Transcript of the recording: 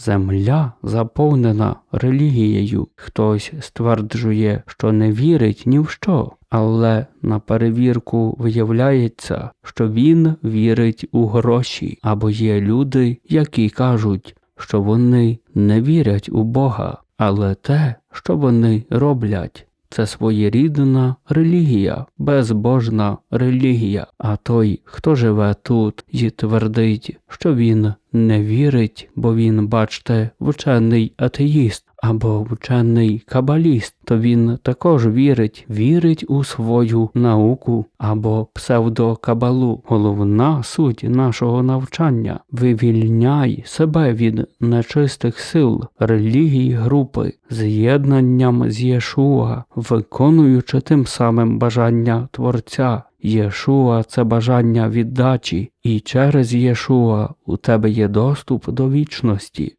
земля заповнена релігією. Хтось стверджує, що не вірить ні в що, але на перевірку виявляється, що він вірить у гроші, або є люди, які кажуть, що вони не вірять у Бога, але те, що вони роблять, це своєрідна релігія, безбожна релігія. А той, хто живе тут і твердить, що він не вірить, бо він, бачте, вчений атеїст або вчений кабаліст, то він також вірить, вірить у свою науку або псевдокабалу. Головна суть нашого навчання вивільняй себе від нечистих сил, релігії групи, з'єднанням з Єшуа, виконуючи тим самим бажання Творця. Єшуа це бажання віддачі, і через Єшуа у тебе є доступ до вічності.